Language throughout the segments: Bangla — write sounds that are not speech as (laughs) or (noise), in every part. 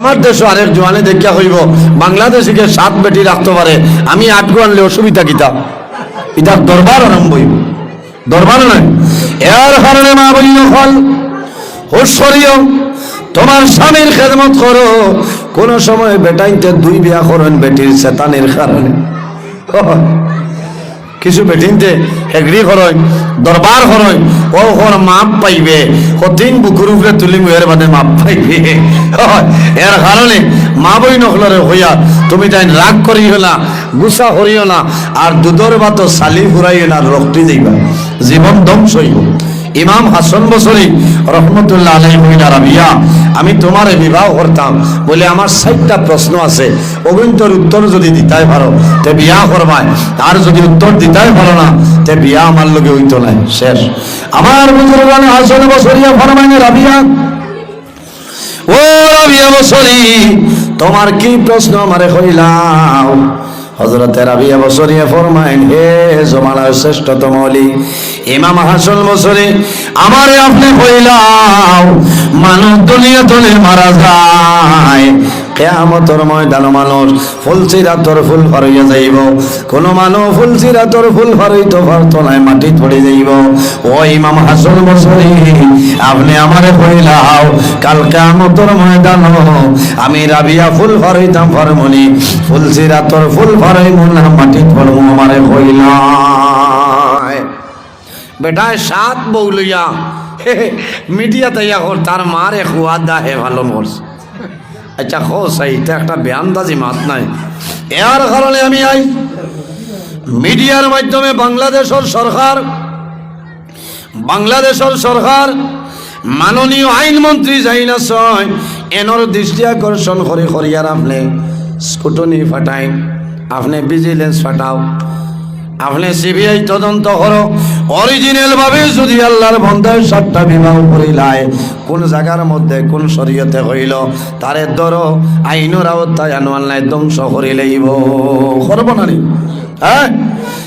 আমার দেশে আরেক জোয়ানে দেখিয়া হইব, বাংলাদেশিকে সাত বেটি রাখতে পারে, আমি আট গো আনলে অসুবিধা কিতা এটা দরবার আরম্ভ হইব। দরবার নয়, এর কারণে মা বইল ফল ঐশ্বরীয় তোমার স্বামীর খেদমত করো। কোন সময় বেটাইতে দুই বিয়া করেন বেটির চেতানের কারণে। কিছু বেটিনতে হেগড়ি খরয় দরবার খরয় ও ওর মাপ পাইবে কঠিন বুকুর উপরে তুলি মুয়ের বাদে মাপ পাইবে। এর কারণে মা বই নখলরে হইয়া, তুমি তাই রাগ করিও না গুসা করিও না আর দুধর বাত সালি ফুরাইও না রক্তি দিবা। জীবন ধ্বংস হইব। ইমাম হাসান বসরি রহমতুল্লাহ আলাই মহিলা রাবিয়া আমি তোমার বিবাহ করতাম বলে আমার ষাটটা প্রশ্ন আছে। অগুন্তর উত্তর যদি দিতাই পারো, তে বিয়া করবাই। আর যদি উত্তর দিতাই পারো না, তে বিয়া আমার লগে হইতো নাই। শেষ। আমার বুজুর্গানে হাসান বসরিয়া ফরমাইনে, রাবিয়া। ও রাবিয়া বসরি, তোমার কি প্রশ্ন আমারে কইলাও? হজরতে রাবিয়া বসরিয়া ফরমাইন, হে জমানার শ্রেষ্ঠতম অলি ইমাম হাসান বসরি আমারে আপনি কইলাও, মানুষ দুনিয়া তলে মারা যায়। কেয়ামতর ময়দান মানুষ ফুল চিরাতর ফুল ফারইয়া যাইব। কোন মানুষ ফুল চিরাতর ফুল ফারইতে পারতো নাই মাটি পড়ে যাইব। ও ইমাম হাসান বসরি আপনি আমারে কইলাও, কাল কেয়ামতর ময়দান আমি রাবিয়া ফুল ফারইতাম ফারমনি, ফুল চিরাতর ফুল ফারইব না, মাটি পড়ব আমারে কইলাই বেটায় সাত বউ লইয়া মিডিয়া তৈয়া কর তার মারে দা হে ভালো মোর আচ্ছা খো সাইটা একটা বেআন্দাজি মাত নাই। এর কারণে আমি আই, মিডিয়ার মাধ্যমে বাংলাদেশের সরকার বাংলাদেশের সরকার, মাননীয় আইনমন্ত্রী জাইনা ছয় এনর দৃষ্টি আকর্ষণ করে করিয়ার আপনি স্কুটনি ফাটাই, আপনি ভিজিলেন্স ফাটাও। আপনি সিবিআই তদন্ত করো। অরিজিনাল ভাবে যদি আল্লাহর বন্ধায় সাতটা বিবাহ করিলায়, কোন জায়গার মধ্যে কোন শরীয়তে হইল, তারে ধরো, আইনের আওতায় আনোয়াল নাই, ধ্বংস করিলেইব করব না? হ্যাঁ?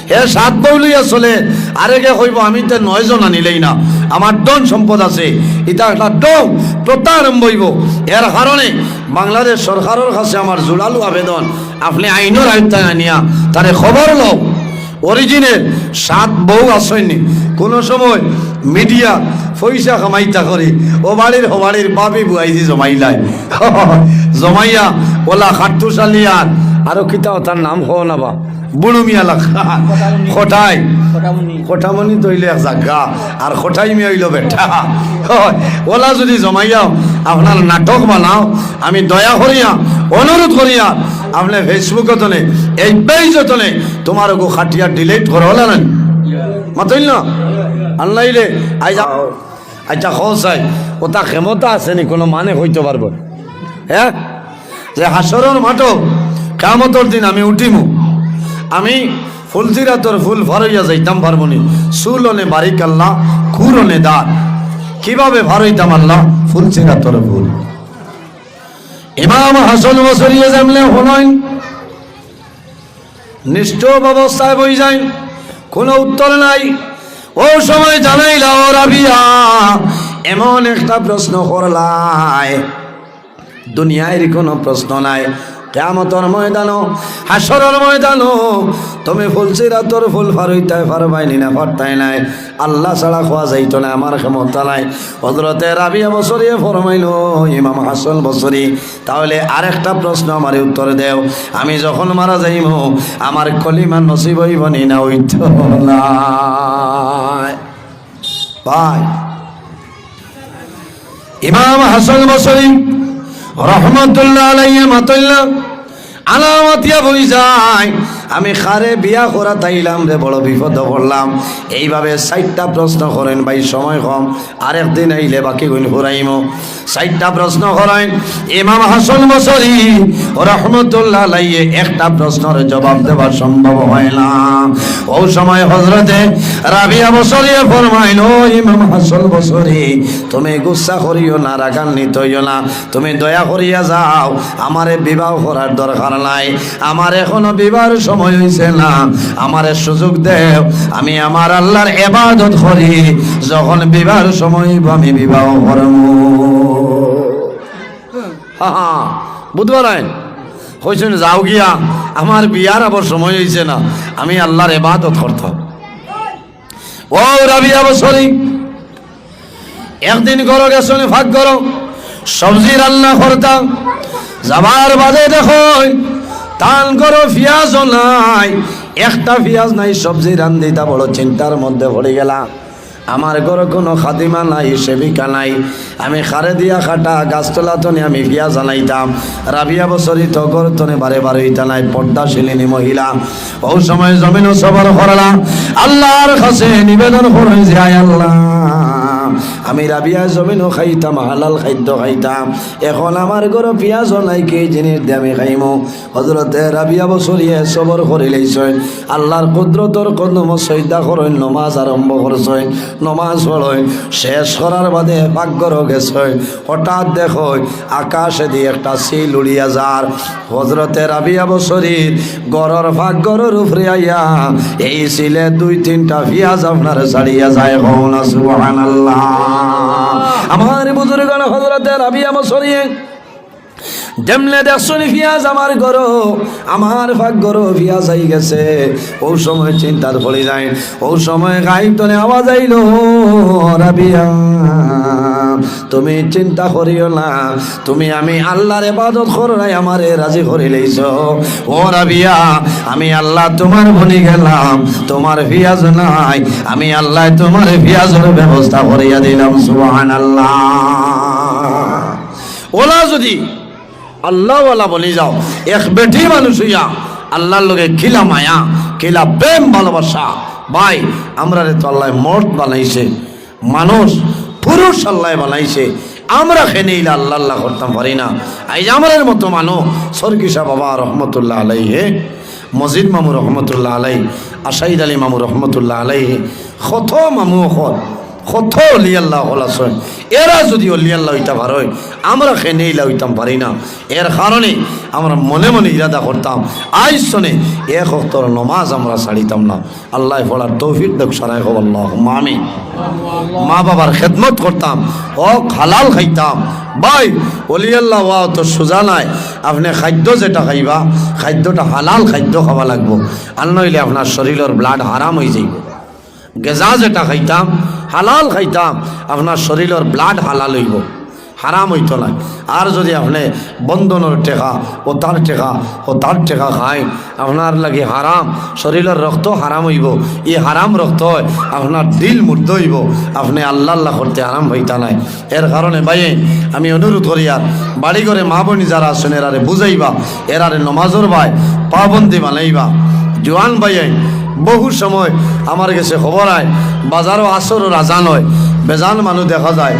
হে সাত বউলিয়া চলে আরেকে কইব, আমি তো নয়জন আনিলেই না। আমার ধন সম্পদ আছে। এটা একটা ডৌ প্রত্যা আরম্ভ হইব। এর কারণে বাংলাদেশ সরকারের কাছে আমার জোরালো আবেদন, আপনি আইনের আয়ত্তায় আনিয়া তারে খবর লও। অরিজিনের সাত বউ আসেননি কোনো সময় মিডিয়া পয়সা কামাইতা করে ও বাড়ির ও বাড়ির বাপি বুয়াইছি জমাইলাই (laughs) জমাইয়া ওলা খাট্টু সালিয়ান আরও কিতাও তার নাম হো না বা। বুড়ু মিয়া লাখা খটাই। খটামনি তৈলে জাগা আর খটাই মিয়া হইল বেটা। (laughs) ওলা যদি জমাইয়াও আপনার নাটক বানাও আমি দয়া করিয়া অনুরোধ করিয়া আপনি ফেসবুকে তলে এই পেজতলে তোমার গো খাটিয়া ডিলিট করে হলা না মাতইল না আনলাইলে আইজা আচ্ছা খসাই ওটা ক্ষমতা আছে নি কোনো মানে হইতে পারব হ্যাঁ যে হাসরের মাঠো কামতর দিন আমি উঠিমু আমি ফুলজিরাতর ফুল ভরাইয়া যাইতাম পারব নি সুলনে বারিক আল্লাহ খুরনে দাঁত কীভাবে ভরাইতাম আল্লাহ ফুলজিরাতর ফুল ইমাম হাসান বসরিয়ে জানলে হনয় নিষ্ঠুপ অবস্থায় বই যায় কোনো উত্তর নাই। ও সময় জানাইলা ও রাবিয়া, এমন একটা প্রশ্ন করলায় দুনিয়ায় কোনো প্রশ্ন নাই। কেমতর ময়দানো হাসরের ময়দানো তুমি ফুলছিরা তোর ফুল ফারইতাই ফারবাইনি না, ফারতাই নাই। আল্লাহ ছাড়া খোয়া যাইতো না, আমার ক্ষমতা নাই। হজরতে রাবিয়া বছরিয়ে ফরমাইল, ইমাম হাসন বছরি তাহলে আরেকটা প্রশ্ন আমার উত্তর দেও। আমি যখন মারা যাইম, আমার কলিমা নসিব হইবনি না হইত? নাই। ভাই। ইমাম হাসান বসরি, রহমতুল্লাহ আলাইয়া মাতাল্লাহ আলামতিয়া বই যায় আমি খারে বিয়া করা তাইলাম রে, বড় বিপদ পড়লাম। এইভাবে ষাটটা প্রশ্ন করেন ভাই, সময় কম। আরেকদিন আইলে বাকি গুণ ঘুরাইম ষাটটা প্রশ্ন করেন, ইমাম হাসান বসরি রহমতুল্লাহ আলাইয়ে একটা প্রশ্নের জবাব দেওয়া সম্ভব হয় না। ও সময় হজরতে রাবিয়া বসরিয়ে ফরমাইল, ও ইমাম হাসান বসরি, তুমি গুসা করিও না, রাগান্বিত হইও না। তুমি দয়া করিয়া যাও। আমারে বিবাহ করার দরকার নাই। আমার এখনও বিবাহের সময় হয়েছে না, আমারে সুযোগ দেও, আমি আমার আল্লাহর এবাদত করি, যখন বিবাহের সময় আমি বিবাহ করব হা হা, বুধবার আইন। কইছেন, যাও গিয়া, আমার বিয়ার আবার সময় হয়েছে না, আমি আল্লাহর এবাদত করতাম ও রাবিয়া বছরী একদিন করো, গেছনি, ভাগ করো, সবজি রান্না করতাম, যাবার বাদে দেখো টান করো পিঁয়াজ নাই। একটা পিঁয়াজ নাই, সবজি রান্ধিতা বড় চিন্তার মধ্যে পড়ে গেলাম। আমার ঘরে কোনো খাদিমা নাই, সেবিকা নাই। আমি খারে দিয়া খাটা, গাছতলা তনে আমি পিঁয়াজ আনাইতাম। রাবিয়া বছরই তো ঘর তনে বারে বারে ইতা নাই, পর্দা শিলিনি মহিলা। ও সময় জমিন সবর করলাম আল্লাহর কাছে নিবেদন করে যায় আল্লাহ। আমি রাবিয়া জমিনও খাইতাম, হালাল খাদ্য খাইতাম। এখন আমার ঘরে পিঁয়াজ নাই, কি জিনিস দিয়ে আমি খাইমো? হজরতে রাবিয়া বছরিয়ে সবর করে লইছই আল্লাহর কুদরতর কদম সৈদা করেন, নমাজ আরম্ভ করছই নমাজ পড়ই শেষ করার বাদে পাকঘর গেছই হঠাৎ দেখো, আকাশে দিয়ে একটা সিল উড়িয়া যার। হজরতে রাবিয়া বছরীর গড়র পাকঘরের উপরে আইয়া এই সিলে দুই তিনটা পিঁয়াজ আপনার ছাড়িয়া যায় হন সুবহানাল্লাহ। আমার বুজুর্গ হজরতে আমার সরিয়ে যেমনে দেখছনি ফিয়াজ আমার গরো, আমার ভাগ গরো ফিয়াজ আই গেছে। ও সময় চিন্তার পড়ে যায় ও সময় গাইতনে আওয়াজ আইল, রাবিয়া। তুমি চিন্তা করিও না। তুমি আমি আল্লাহর ইবাদত করো নাই আমারে রাজি করে লইছ ও রাবিয়া, আমি আল্লাহ তোমার বনি গেলাম, তোমার পিঁয়াজ নাই। আমি আল্লাহ তোমার পিঁয়াজের ব্যবস্থা করিয়া দিলাম, সুবহানাল্লাহ। ওলা যদি আল্লাহ আল্লাহওয়ালা বলি যাও, এক বেটি মানুষ হইয়া আল্লাহর লগে খিলা মায়া, খিলা প্রেম ভালোবাসা, ভাই আমরা তো আল্লাহ মর্দ বানাইছে। মানুষ পুরুষ আল্লাহ বানাইছে। আমরা খেয়ে নিলে আল্লাহ আল্লাহ করতাম, পারি না। এই আমাদের মতো মানো সরকিসা বাবা রহমতুল্লাহ আলাই হে মজিদ মামু রহমতুল্লাহ আলাই আশাইদ আলী মামু রহমতুল্লাহ আলাই কত মামু হল কত অলি আল্লাহ হল আসেন এরা যদি অলি আল্লাহ হইতে পারয় আমরা খেনে ইলা হইতাম পারি না। এর কারণে আমরা মনে মনে ইরাদা করতাম। আজ শোনে, এক অক্তর নমাজ আমরা ছাড়িতাম না। আল্লাহ পড়ার তৌফিক দেখ সারাই হব আল্লাহ মামি মা বাবার খেদমত করতাম ও হালাল খাইতাম। ভাই অলি আল্লাহ ওয়া তো সোজা নাই। আপনি খাদ্য যেটা খাইবা, খাদ্যটা হালাল খাদ্য খাওয়া লাগবো। আর নইলে আপনার শরীরের ব্লাড হারাম হয়ে যাইব। গেজা যেটা খাইতাম হালাল খাইতাম আপনার শরীরের ব্লাড হালাল হইব হারাম হইতো না আর যদি আপনি বন্ধনের টেকা ও তার টেকা ও তার টেকা খায় আপনার লাগে হারাম শরীরের রক্ত হারাম হইব ই হারাম রক্ত আপনার দিল মুর্দ হইব আপনি আল্লাহ আল্লাহ করতে আরাম হইতা নাই। এর কারণে বাইয়ে আমি অনুরোধ করি আর বাড়ি মা বোনি যারা আছেন এরারে বুঝাইবা এরারে নমাজর ভাই, পাবন্দি বানাইবা জোয়ান বাইয়াই বহু সময় আমার কাছে খবর আয় বাজারও আসর রাজান হয় বেজান মানুষ দেখা যায়।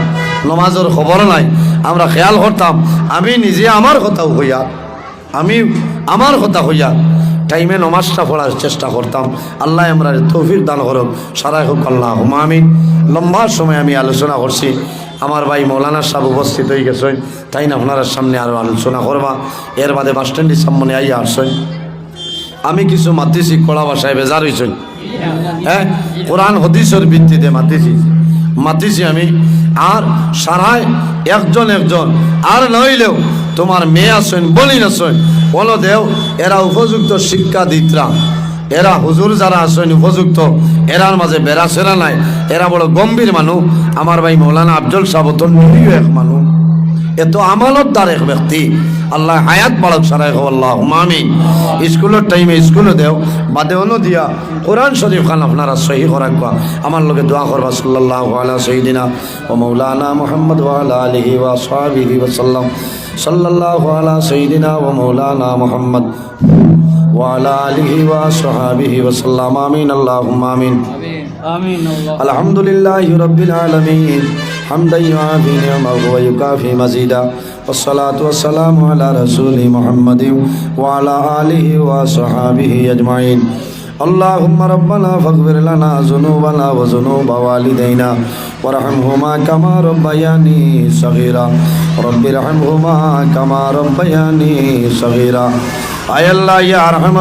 নমাজের খবর নাই। আমরা খেয়াল করতাম, আমি নিজে আমার কথাও হইয়া, আমি আমার কথা হইয়া টাইমে নমাজটা পড়ার চেষ্টা করতাম। আল্লাহ আমরা তৌফিক দান করুক। সারাই হোক আল্লাহ। আমি লম্বা সময় আমি আলোচনা করছি। আমার ভাই মৌলানা সাহেব উপস্থিত হয়ে গেছেন। তাই না আপনার সামনে আরও আলোচনা করবা। এর বাদে বাস স্ট্যান্ডের সামনে আইয়া আসছেন আমি কিছু মাতিছি, কড়া ভাষায় বেজার হয়েছেন হ্যাঁ? কোরআন, হদিসের ভিত্তিতে মাতিছি। মাতিছি আমি। আর সারায় একজন একজন। আর নইলেও তোমার মেয়ে আসেন বলি আসেন বলো দেও এরা উপযুক্ত শিক্ষা দিতরা। এরা হুজুর যারা আছেন, উপযুক্ত। এরার মাঝে বেড়া সেরা নাই। এরা বড় গম্ভীর মানুষ আমার ভাই মৌলানা আফজল সাহেব তো এক এত আমানতদার এক ব্যক্তি আল্লাহ হায়াত বাড়ক সারাই হো আল্লাহ মামি স্কুলের টাইমে স্কুলে দেও বাদে অন্য দিয়া কোরআন শরীফ খান আপনারা সহি করাক আমার লোকে দোয়া করবা সাল্লাহ আলা সঈদিনা ও মৌলানা মোহাম্মদ ওয়ালা আলহি ওয়া সাহাবিহি ওসাল্লাম সাল্লাহ আলা সঈদিনা ও মৌলানা মোহাম্মদ وعلى آله وصحابه وسلم آمين اللهم آمين آمين الله الحمد لله رب العالمين حمدا يعافي نعمه ويكافي مزيدا. والصلاة والسلام على رسول محمد وعلى آله وصحابه أجمعين. اللهم ربنا فاغفر لنا ذنوبنا وذنوب والدينا. وارحمهما كما ربياني صغيرا. رب ارحمهما كما ربياني صغيرا. أي الله يا أرحم